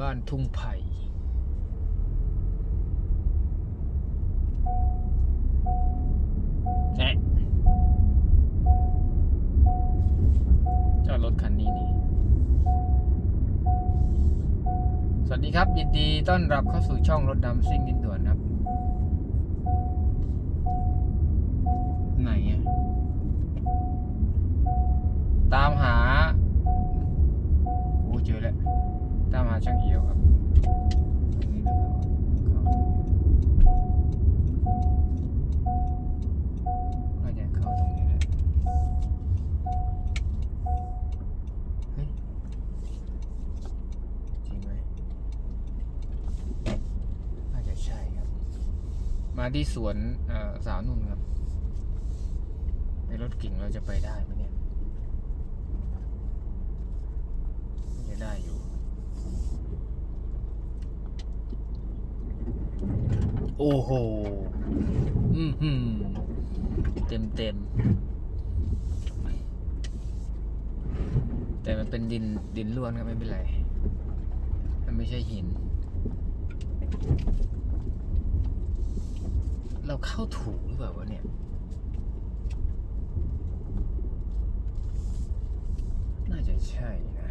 บ้านทุ่งไผ่จอดรถคันนี้นี่ สวัสดีครับ ยินดีต้อนรับเข้าสู่ช่องรถดำซิ่งดินด่ มาที่สวนสาวนุ่นครับ ในรถกิ่งเราจะไปได้ไหมเนี่ยจะได้อยู่ โอ้โห อืมหืมเต็มเต็มแต่มันเป็นดินดินล้วนครับไม่เป็นไร มันไม่ใช่หิน เราเข้าถูกหรือเปล่าวะเนี่ย น่าจะใช่นะ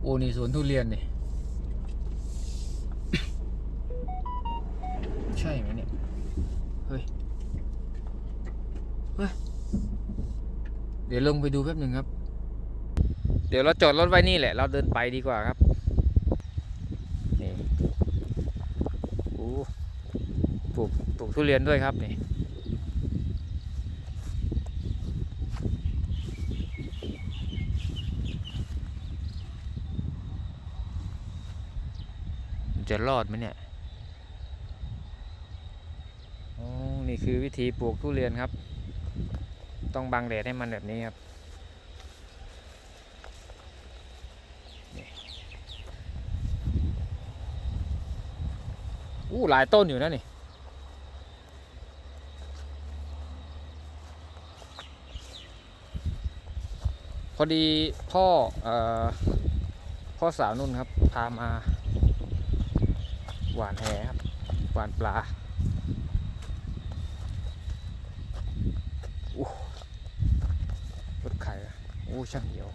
โอ้นี่สวนทุเรียนนี่ใช่ไหมเนี่ย เฮ้ย เฮ้ย เดี๋ยวลงไปดูแป๊บหนึ่งครับ เดี๋ยวเราจอดรถไว้นี่แหละ เราเดินไปดีกว่าครับ นี่โอ้ป ลูกปลูกทุเรียนด้วยครับนี่จะรอดไหมเนี่ยโอ้นี่คือวิธีปลูกทุเรียนครับ ต้องบังแดดให้มันแบบนี้ครับ อู้หลายต้นอยู่นะนี่ อดีพ่ออพ่อสาวนุ่นครับ พามา หวานแหครับ หวานปลาอู้รถไข่อะอู้ช่างเหี่ยว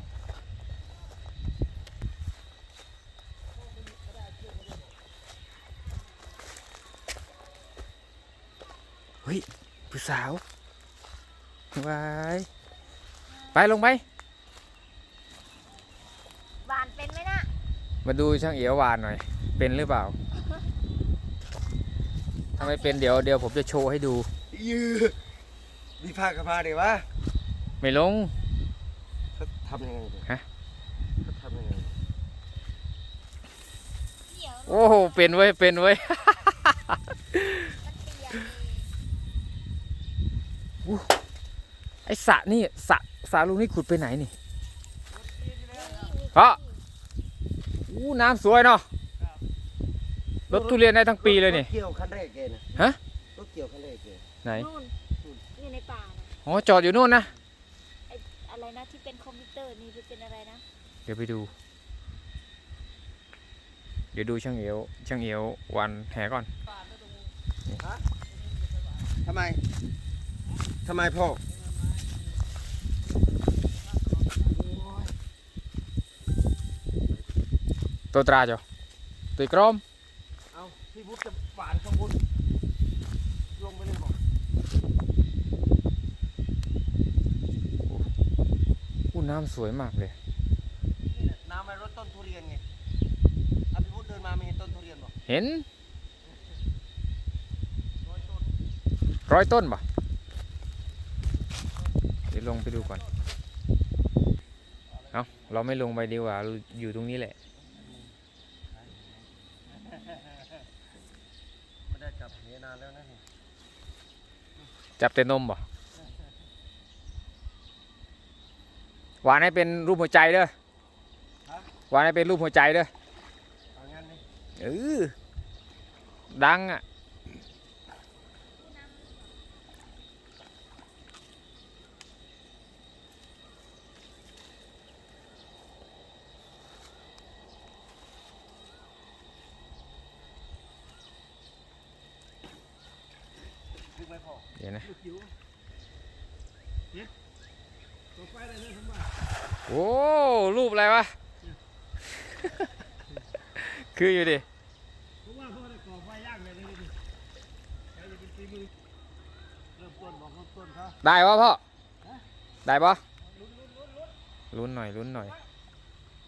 เฮ้ยผู้สาววายไปลงไป หวานเป็นไหมนะ มาดูช่างเอียวหวานหน่อย เป็นหรือเปล่าถ้าไม่เป็นเดี๋ยวเดี๋ยวผมจะโชว์ให้ดู ยือมีผ้ากระพาเดี๋ยววะไม่ลงเขาทำยังไงเนี่ยฮะ เขาทำยังไงเดี๋ยวโอ้โหเป็นเว้ยเป็นเว้ย มันเปียกไอสระนี่สระสระลุงนี่ขุดไปไหนนี่เพราะ อู้น้ำสวยเนาะรถทุเรียนได้ทั้งปีเลยนี่รถเกี่ยวคันแรกแกนะฮะรถเกี่ยวคันแรกแกไหนนู่นอยู่ในป่านะอ๋อจอดอยู่นู่นนะไออะไรนะที่เป็นคอมพิวเตอร์นี่เป็นอะไรนะเดี๋ยวไปดู เดี๋ยวดูช่างเอียวช่างเอียววันแหก่อน ทำไมทำไมพ่อ ตัวตราจ้ะตัวกรอมเอาพี่พุทธจะหวานข้างบนลงไปเลยบอกอู้น้ำสวยมากเลยนี่แหละน้ำมันรถต้นทุเรียนไงเอาพี่พุทธเดินมาไม่เห็นต้นทุเรียนบอกเห็นร้อยต้นร้อยต้นป่ะเดี๋ยวลงไปดูก่อน เอาเราไม่ลงไปดีกว่าเราอยู่ตรงนี้แหละ ไม่ได้จับเหนาน แล้วนะนี่จับแต่นมป่ะหวานให้เป็นรูปหัวใจเด้อหวานให้เป็นรูปหัวใจเด้อเอางั้นนี่เออดังอะ ดี๋ยวนะลูกจิ๋วเนี่ยต่อไปอะไรเนี่ยผมว่าโอ้รูปอะไรวะ คืออยู่ดิผมว่าพ่อได้ก่อไฟย่างเลยนี่ดิใครจะเป็นฝีมือเริ่มต้นบอกเริ่มต้นเขาได้ปะพ่อฮะได้ปะลุ้นลุ้นลุ้นลุ้นลุ้นหน่อยลุ้นหน่อย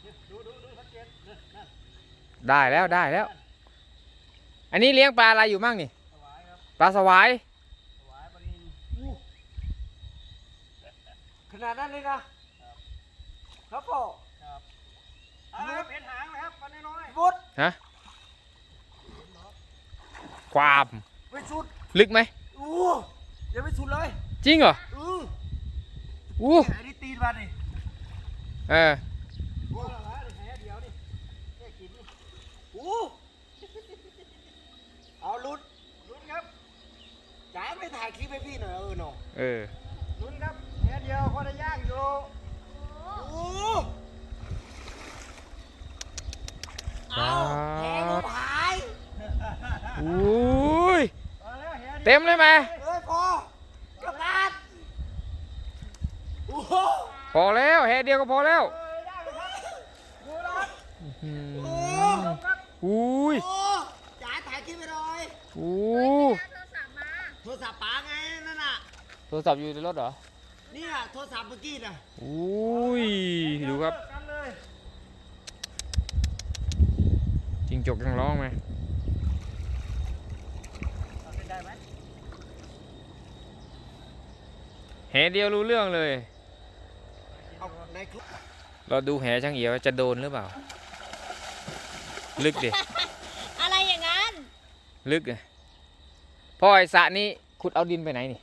เนี่ยดูดูดูชัดเจนเนี่ยนั่นได้แล้วได้แล้ว อันนี้เลี้ยงปลาอะไรอยู่มั่งนี่ถวายครับปลาสวาย ถวายปริญอู้ข นาดนั้นเลยนะครับพ่อครับเอาละครับเห็นหางไหมครับปลาน้อยๆบุดฮะความไม่สุดลึกไหมอู้ยังไม่สุดเลย จริงเหรออืออู้ไอ้นี่ตีนมาดิเออโอ้ละละนี่แหเดียวนี่แค่กินนี่อู้เอาลุ้นลุ้นครับจ๋าไม่ถ่ายคลิปให้พี่หน่อยเออหนอเออลุ้นครับแหเดียวพอได้ย่างอยู่อู้เอาแหงูผายอุ้ยอาแล้วแหดียวเต็มเลยไหมเอ้ยพอกระดาษโอ้โหพอแล้วแห่เดียวก็พอแล้วเอ้ยได้เลยครับดูนะครับอืมโอ้ครับอุ้ยโอ้จ๋าถ่ายคลิปไปหน่อยอู้โทรศัพท์มาโทรศัพท์ป๋าไงนั่นน่ะโทรศัพท์อยู่ในรถเหรอ เนี่ยโทรศัพท์เมื่อกี้น่ะอุ้ยดูครับกันเลยจิงจกยังร้องไหมเอาเป็นได้ไหมแห่เดียวรู้เรื่องเลยเอาในคลิปเราดูแห่ช่างเอียวว่าจะโดนหรือเปล่า ลึกดิ อะไรอย่างนั้น ลึกอะพ่อไอ้สระนี้ขุดเอาดินไปไหนนี่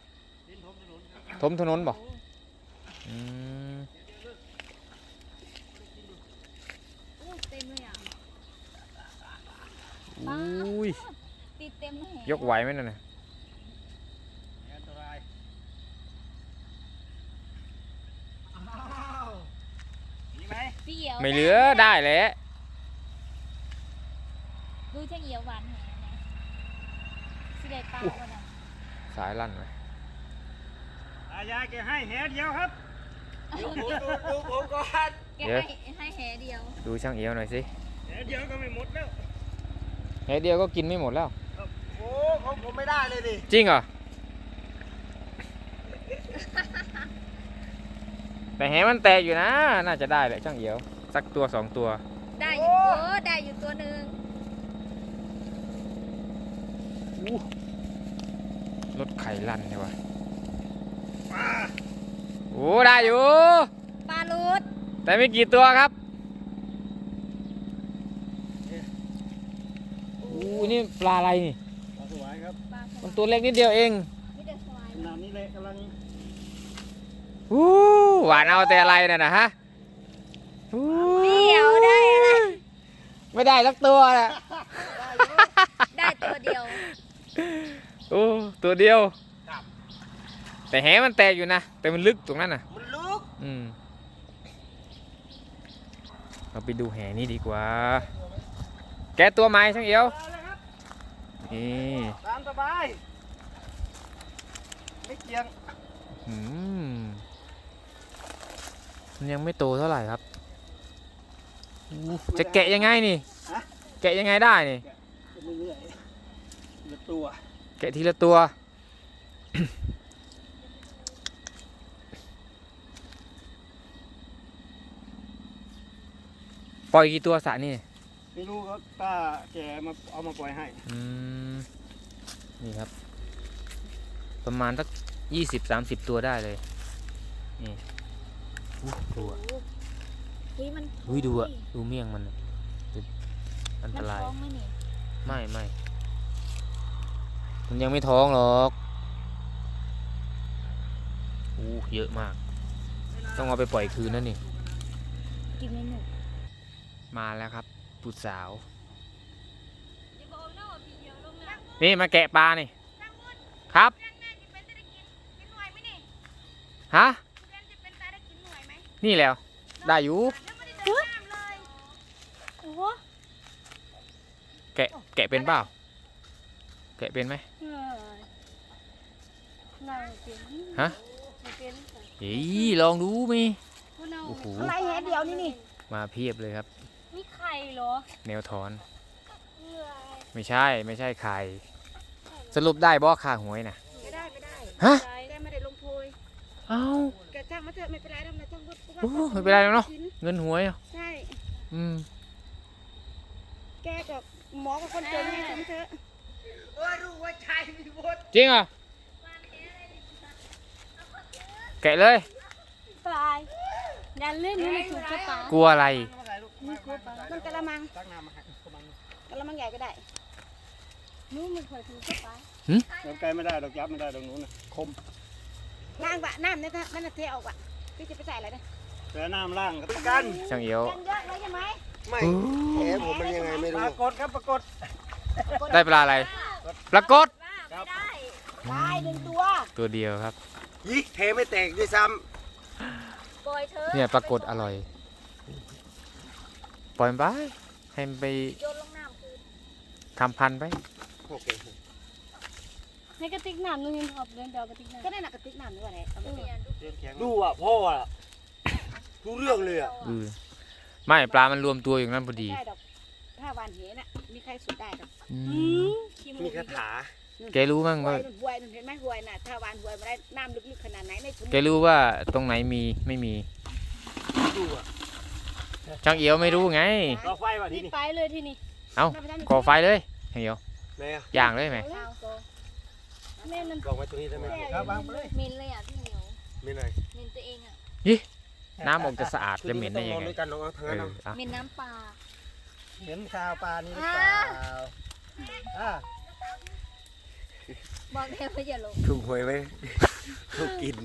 ดินถมถนนครับถมถนนบ่ อืมอู้เต็มเลยอะอุ้ยติดเต็มแหยกไหวไหมนั่นน่ะอันตรายอ้าวมีไหมพี่เหี่ยวไม่เหลือได้แหละดูช่างเหี่ยวหวานแหนะสิได้ปลาวันน่ะสายลั่นไหมอายายแกให้แหเดียวครับ ดูผมดูดูผมก่อนแกให้ให้แหเดียว ดูช่างเอียวหน่อยสิแหเดียวก็ไม่หมดแล้วแห่เดียวก็กินไม่หมดแล้ว โอ้ของผมไม่ได้เลยดิจริงเหรอ แต่แหมันแตกอยู่นะ น่าจะได้แหละช่างเอียว สักตัวสองตัว ได้อยู่โอ้ได้อยู่ตัวหนึ่งรถไข่ลั่นใช่ปะ โอ้ได้อยู่ ปลาลูดแต่ไม่กี่ตัวครับอู้นี่ปลาอะไรนี่ ปลาสวายครับปลาสมันวายตัวเล็กนิดเดียวเองไม่ได้สวายขนาดนี้เลยกำลังอู้หวานเอาแต่อะไรน่ะนะฮะอู้พี่เหี่ยวได้อะไร ไม่ได้สักตัวน่ะได้ตัวเดียว โอ้ตัวเดียว แต่แหมันแตกอยู่นะ แต่มันลึกตรงนั้นน่ะ มันลึกอืม เราไปดูแหนี่ดีกว่า แกะตัวไม้ช่างเอียว เอาเลยครับนี่ตามสบาย ไม่เกี่ยงอืมมันยังไม่โตเท่าไหร่ครับอู้จะแกะยังไงนี่แกะยังไงได้นี่ เรื่อยๆเหลือตัว แกะทีละตัว ล่อยกี่ตัวสระนี่ไม่รู้ครับป้าแกมาเอามาปล่อยให้ อืมนี่ครับ ประมาณสักยี่สิบสามสิบตัวได้เลย นี่อู้ดูอะเฮ้ยมันอุ้ยดูอะดูเมี่ยงมันอะอันมัตนราย ท้องไหมนี่ไม่ไม่ มันยังไม่ท้องหรอกอู้เยอะมาก ต้องเอาไปปล่อยคืนนั่นนี่ กินไม่หมด มาแล้วครับผู้สาวอย่าบอกนะว่าพี่เหี่ยวลงน้ำนี่มาแกะปลานี่ครับฮะนี่แล้ว ได้อยู่โอ้โหแกะแกะเป็นเปล่าแกะเป็นไหมเออนั่งเป็นฮะไม่เป็นเฮ้ยลองดูมีพวกเราโอ้โหอะไรแหเดียวนี่นี่มาเพียบเลยครับ มีไข่เหรอแนวถอนเอื้อยไม่ใช่ไม่ใช่ไข่สรุปได้บ่ค่าหวยน่ะ ไม่ได้ไม่ได้ ฮะแกไม่ได้ลงโพยเอ้า แกจ้างมาเถอะไม่เป็นไรหรอกนะจ้างรถโอ้ไม่เป็นไรหรอกเนอะ เงินหวยอะใช่ อืมแกกับหมอกับคนจนไงจ้างมาเถอะเออรู้ว่าชายมีบทจริงเหรอะแกะเลยปลายดันเล่นนี่มันถูกกระเป๋ากลัวอะไร นี่กลัวปลา มันกะละมัง ตั้งน้ำมาให้ประมาณกะละมังใหญ่ก็ได้นู้นมันเคยถูกกระเป๋าเราไกลไม่ได้ดอกยับไม่ได้ตรงนู้นนะคมล้างวะน้ำเนี่ยถ้ามันจะเทออกวะพี่จะไปใส่อะไรนะแต่น้ำล่างก็ต้องกันช่างเอียวกันเยอะเลยใช่ไหมไม่แผลผมมันยังไงไม่รู้ปรากฏครับปรากฏได้ปลาอะไรปรากฏครับได้หนึ่งตัวตัวเดียวครับยี่เทไม่แตกด้วยซ้ปล่อยเธอเนี่ยปรากฏอร่อย ปล่อยมันไปให้มันไปโยนลงน้ำคือทำพันธุ์ไปำโอเคในกระติกน้ำนึงยังหอบเดินเดากระติกน้ำก็ได้หนักกระติกน้ำด้วยแหละเอามาเออเถอะดูอะพ่ออะรู้เรื่องเลยอะเออไม่ปลามันรวมตัวอยู่นั้นพอดีได้ดอกถ้าหวานเหน่ะมีใครสุดได้ดอกอือืมมขี้มูมีกคาถาแกรู้มั้งหวว่ายหวยเห็นไหมหวยน่ะถ้าหวานหวยมาได้น้ำลึกๆขนาดไหนในสมุแกรู้ว่าตรงไหนมีไม่มี ดูอะ ช่างเอียวไม่รู้ไง รอไฟว่ะที่นี่นี่ ไปเลยที่นี่เอ้า ก่อไฟเลยช่างเอียวแม่อะย่างเลยไหมเอาโตแม่มันลองไว้ตรงนี้ได้ไหมครับวางไปเลยเหม็นเลยอะพี่เหนียวไม่ไหนเหม็นตัวเองอะน้ำออกจะสะอาดจะเหม็นได้ยังไงด้วยกันน้องเอาทางเอนั้นอเอาอะเหม็นน้ำปลาเห็นข่าวปลานี่หรือเปล่าอ่าบอกแล้วว่าอย่าลงถูกหวยไหมถูกกิน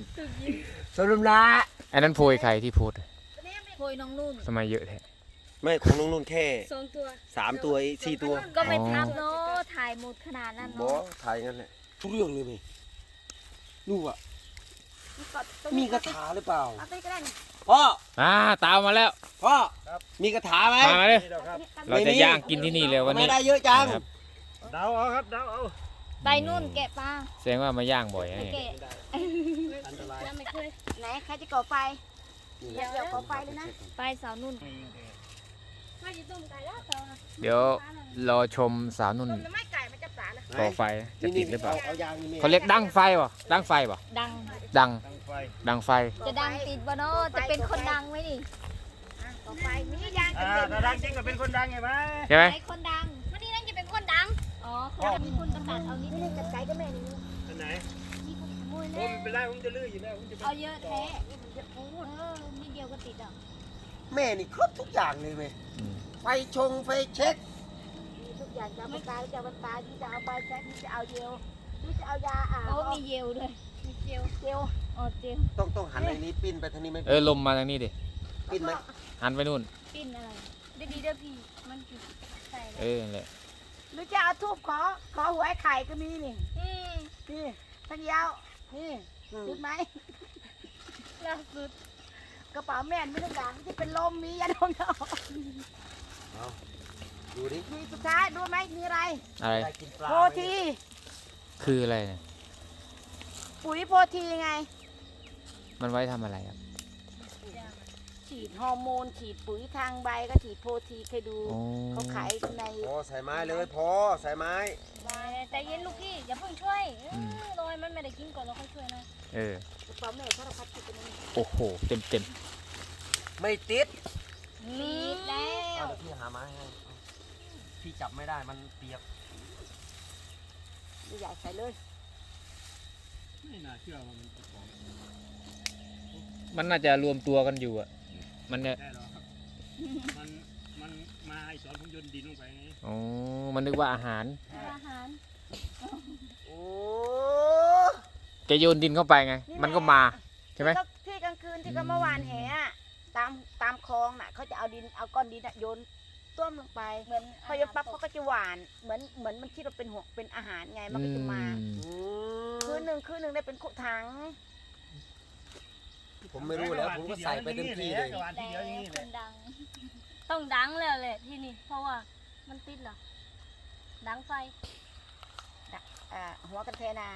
สรุปละอันนั้นโพยใครที่โพส ต์โพยน้องนุ่นทำไมเยอะแท้ ไม่ของน้องนุ่นแค่สองตัวสามตัวสี่ตัวก็ไม่ทำเนาะถ่ายหมดขนาดนั้นบอเนาะถ่ายงั้นแหละทุกเรื่องเลยนี่ดูอะ มีมีคาถาหรือเปล่า เอาไปก็ได้นี่พ่อ อ่า ตามมาแล้ว พ่อมีคาถาไหม มามาเลยเอาไปเราจะย่างกินที่นี่เลยวันนี้ไม่ได้เยอะจังนะครับ เดาเอาครับเดาเอาไปนุ่นแกะปลาแสดงว่ามาย่างบ่อยนะไปเนี่ยแกะอันตรายยังไม่เคยไหนใครจะก่อไฟ เดี๋ยวเดี๋ยวขอไฟเลยนะไปสาวนุ่นมาจะต้มไก่แล้วเตานะเดี๋ยวรอชมสาวนุ่นต้มน้ำไม้ไก่มันจะสาเลยก่อไฟจะติดหรือเปล่าเอายางนี่แม่เขาเรียกดังไฟป่ะดังไฟป่ะดังดังตั้งไฟดังไฟ จะดังติดบ่เนาะจะเป็นคนดังไหมนี่อะก่อไฟมียางอ่าเต็มถ้าดังจริงก็เป็นคนดังไงไหมใช่ไหมไหนคนดังวันนี้นั่นจะเป็นคนดังอ๋อคนดังเป็นคนกำตัดเอานิดนี่นึนี่งกับไก่ก็แม่นี่อันไหนนี่คนขโมยผแน่มเป็นไรผมจะลื้ออยู่แล้วผมจะเอาเยอะแท้เออนิดเดียวก็ติดอะแม่นี่ครบทุกอย่างเลยไหมอืม ไฟชงไฟเช็ค มีทุกอย่างจะเอามันตายจะเอามันตายที่จะเอาใบแซ็กที่จะเอาเดียวที่จะเอายาอ่าโอ้มีเยลด้วย มีเจลเดียวอ๋อเจลต้องต้องหันในนี้ปิ้นไปทางนี้ไหมเออลมมาทางนี้ดิ ปิ้นไหมหันไปนู่น ปิ้นอะไรได้ดีเด้อพี่ มันคือใส่เออนั่นแหละหรือจะเอาทูบขอขอหวยไข่ก็มีนี่อืมนี่ทั้งยาว นี่จุดไหมล่าสุดกระเป๋าแม่นไม่ต้องการที่จะเป็นลมมียาดมยาเอาดูดิมีสุดท้ายดูไหมมีอะไรอะไรได้กินปลาโพไหมธีคืออะไรเนี่ย ปุ๋ยโพธีไง มันไว้ทำอะไรครับ ฉีดฮอร์โมน ฉีดปุ๋ยทางใบก็ฉีดโพธีเคยดูโอ้เขาขายในพอใส่ไม้เลยพอใส่ไม้ใจเย็นลูกพี่อย่าเพิ่งช่วยอืมรอยมันไม่ได้กินก่อนเราค่อยช่วยนะเออ กระเป๋าแม่เขาเราพัดติดกันนี่โอ้โห เต็มเต็มไม่ติดมีดแล้เอาวเดี๋ยวพี่หาไม้ให้เอาพี่จับไม่ได้มันเปียกดูใหญ่ใส่เลยไม่น่าเชื่อว่ามันจะของมันน่าจะรวมตัวกันอยู่อะ มันเนี่ยได้หรอครับมันมันมาให้สอนผมโยนดินลงไปไงอ๋อมันนึกว่าอาหาร อาหารโอ้แกโยนดินเข้าไปไง มันก็มาใช่ไหมที่เขาที่กลางคืนที่เขาเมื่อวานแห่อะตามตามคลองน่ะเขาจะเอาดินเอาก้อนดินอะโยนต้มลงไปเหมือนพอโยนปั๊บเขาก็จะหวานเหมือนเหมือนมันคิดว่าเป็นหัวเป็นอาหารไงมันก็จะมาอืมอืมคืนหนึ่งคืนหนึ่งได้เป็นขุถัง ผมไม่รู้แล้วผมก็ใส่ไปเต็มที่เลยแล้วคนดัง ต้องดังแล้วแหละที่นี่ เพราะว่ามันติดเหรอ ดังไฟ อ่าหัวกันเทนา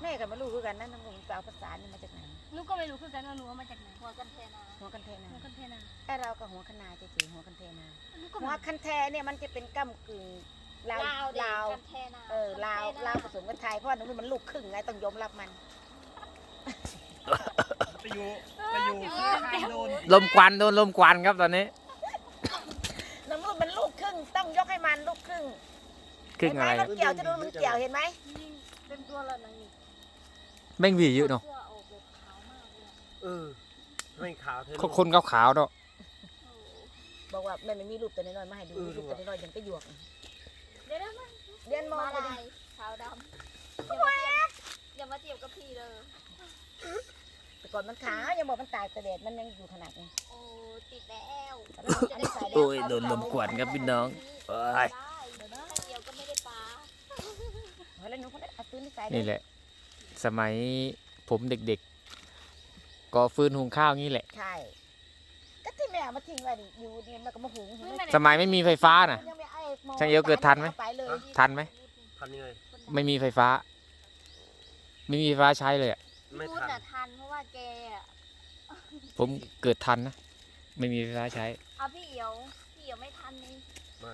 แม่ก็ไม่รู้คือกันนั่นน้องไปเอาภาษานี่มาจากไหนหนูก็ไม่รู้คือกันว่าหนูเอามาจากไหนหัวกันเทนาหัวกันเทนาหัวกันเทนาไอเรากับหัวคะนาเฉยๆหัวกันเทนาหนูก็หัวคันแทเนี่ยมันจะเป็นก้ำกึ่งลาวลาวเด็กลาวกันเทนาเออลาวลาวผสมกับไทยเพราะว่าตรงนี้มันลูกครึ่งไงต้องยอมรับมัน ไปอยู่ไปอยู่ข้างโดนลมควันโดนลมควันครับตอนนี้น้ำลูกมันลูกครึ่งต้องยกให้มันลูกครึ่งครึ่งอะไรเห็นไหมรถเกี่ยวจะดูมันเกี่ยวเห็นไหมนี่เป็นตัวละหนึ่งแม่งหวีเยอะเนาะสื้อออกแบบขาวมากเลยอะเออไม่ขาวเธอคนขาวๆเนาะโอ้โหบอกว่าแม่ไม่มีรูปตัวน้อยๆมาให้ดูเออรูปตัวน้อยๆยังไปหยวกเดี๋ยวนะมันเรียนมอมามาลาดิยขาวดำอย่ามาเทียบอย่ามาเทียบกับพี่เลยแต่ ก่อนมันขาวยังบอกมันตายแต่เด็ดมันยังอยู่ขนาดนี้โอ้ติดแล้วอันนี้ใส่แล้วโอ้ยโดนลมควันครับพี่น้องโอ้ยได้ถ้าเดียวก็ไม่ได้ปลาเอาแล้วหนูคนนั้นเอาปืนไปใส่นี่แหละ สมัยผมเด็กๆก็ฟืนหุงข้าวงี้แหละใช่ก็ที่แม่เอามาทิ้งไว้ดิอยู่นี่มันก็มาหุงเห็นไหมสมัยไม่มีไฟฟ้าน่ะยังไม่ไอ้มช่างเอียวเกิดทันไหมอาไปเลยทันไหมทำยังไงไม่มีไฟฟ้า ไม่มีไฟฟ้าใช้เลยอะไม่พูดทัน น่ะทันเพราะว่าแกอะผมเกิดทันนะ ไม่มีไฟฟ้าใช้ เอาพี่เอียวพี่เอียวไม่ทันนี่ไม่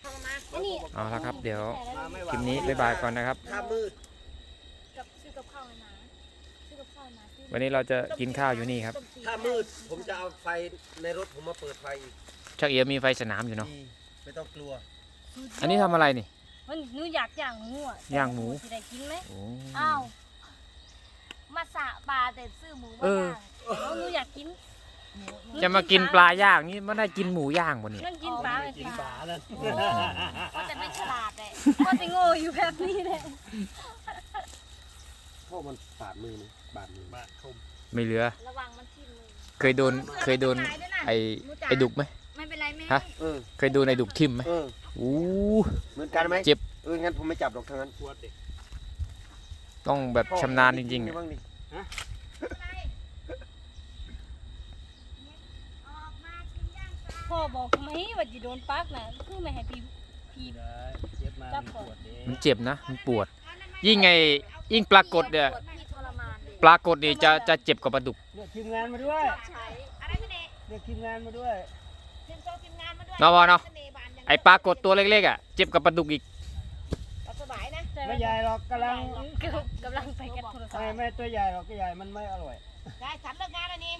เข้ามาอันนี้เอาละครับ เดี๋ยวมาไม่คลิปนี้บ๊ายบายก่อนนะครับ ถ้ามืด กับซื้อกับข้าวให้มาซื้อกับข้าวให้มาซื้อวันนี้เราจะกินข้าวอยู่นี่ครับ ถ้ามืด ผมจะเอาไฟในรถผมมาเปิดไฟอีกช่างเอียวมีไฟสนามอยู่เนาะ ดีไม่ต้องกลัว อันนี้ทำอะไรนี่ มันหนูอยากย่างหมูอะย่างหมู จะได้กินไหม โอ้อ้าว มาสะปลาแต่ซื้อหมูมาเออย่างแล้วหนูอยากกินจะมากินปลาย่างนี่มันได้กินหมูย่างบ่เนี่ยนั่งกินปลาไม่กินปฝาลาแล้วก็จะไม่ฉลาดเลยก็จะโง่อยู่แบบนี้แหละพ่อมันบาดมือนะบาดมือบาดคมไม่เหลือ ระวังมันทิ่มมือเคยโดนเคยโดนไอไอดุกไหม ไม่เป็นไรแม่ฮะ เออเคยโดนไอดุกทิ่มไหมเอออู้เหมือนกันไหมเจ็บเอองั้นผมไม่จับหรอกทั้งนั้นต้องแบบชำนาญจริงๆนี่อะ บ้างดิ พ่อบอกไหมว่าจะโดนปักน่ะคือไม่ให้พี่พี่เจ็บมาจับก่อนปวดเด้มันเจ็บนะ มันปวด ยิ่งไงยิ่งปรากฏเนี่ยปวดพี่ทรมานเลยปรากฏนี่จะจะเจ็บกว่าปลาดุกเรียกทีมงานมาด้วยใช้อะไรพี่เนยเรียกทีมงานมาด้วยทีมโซทีมงานมาด้วยเนาะพอเนาะสห์บานย่างไอปลากดตัวเล็กๆอะเจ็บกับปลาดุกอีก เอาสบายนะ ไม่ใหญ่หรอกกำลังกำลังไปกับโทรศัพไม่ท์ไม่ตัวใหญ่หรอกก็ใหญ่มันไม่อร่อยได้สันเลิกงานแล้วนี่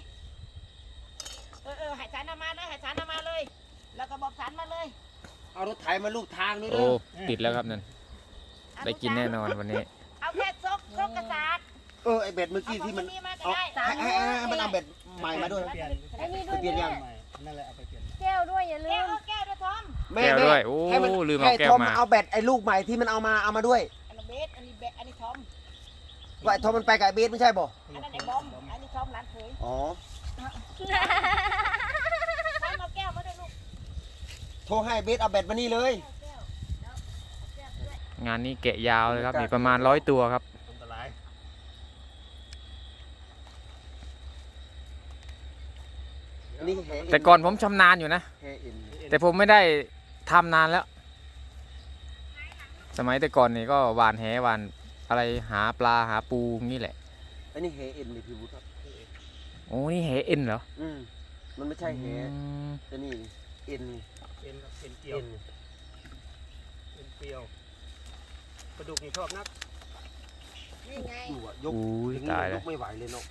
เออเออใหายสันเอามาเลยใหายสันเอามาเลย แล้วก็บอกสันมาเลยเอารถไถมาลูกทางด้วยโอ้เด้อติดแล้วครับนั่นเอาได้กินแน่นอนวันนี้ เอาแค่ซกซกกระสาดเออไอเบ็ดเมื่อกี้ที่มันเอาของมาก็เอาได้ให้ให้ให้ให้มันเอาเบ็ดใหม่มาด้วยไอ้นี่ไปด้วยเปลี่ยนแม่ยังนั่นแหละเอาไปเปลี่ยน แก้วด้วยอย่าลืแก้วม เอา แก้วด้วยทอมแก้วด้วยโอ้ให้มันลืมเอาแก้วให้ทอมา เอาแบตไอ้ลูกใหม่ที่มันเอามาเอามาด้วยอันนี้เบส อันนี้เบสอันนี้ทอม ว่าไอ้ทอมมันไปกับไอ้เบสไม่ใช่ป่ะอันนั้นไอ้บอม อันนี้ทอมหลานเขยอ๋อทอมเอาแก้วมาด้วยลูกโทรให้เบสเอาแบตมานี่เลย แก้วแล้วเอาแก้วด้วยงานนี้แกะยาวเลยครับมีประมาณร้อยตัวครับอันตรายอันนี้แหแต่ก่อนผมชำนาญอยู่นะ แหเอ็นแต่ผมไม่ได้ ทำนานแล้ว สมัยแต่ก่อนนี่ก็หวานแหหวานอะไรหาปลาหาปูนี่แหละอันนี้แหเอ็นเลยพี่บุตรครับโอ้นี่แหเอ็นเหรออืมมันไม่ใช่แหอืมแต่นี่เอ็นเอ็นครับเอ็นเกลียวเอ็นเอ็นเกลียวปลาดุกนี่ชอบนักนี่ไงอยู่อะยกอุ้ยอย่างนี้ตายยแล้วกไม่ไหวเลยเนาะ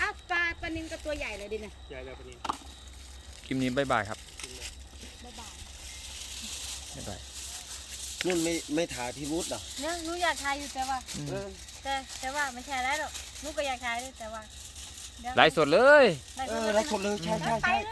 อ้าวปลาปลานินกับตัวใหญ่เลยดินะใหญ่แบบนี้ คลิปนี้บายบายครับบ๊ายบาย บ๊ายบายนุ่นไม่ไม่ถ่ายพี่บุตรเหรอเนี่ยหนูอยากทายอยู่แต่ว่าอืมเออแต่แต่ว่าไม่ใช่แล้วหรอกหนูก็อยากทายด้วยแต่ว่าเดี๋ยวไลฟ์สดเลยได้เอสดอแล้วไลฟ์สดเลยใช่ใช่ไปใช่เลย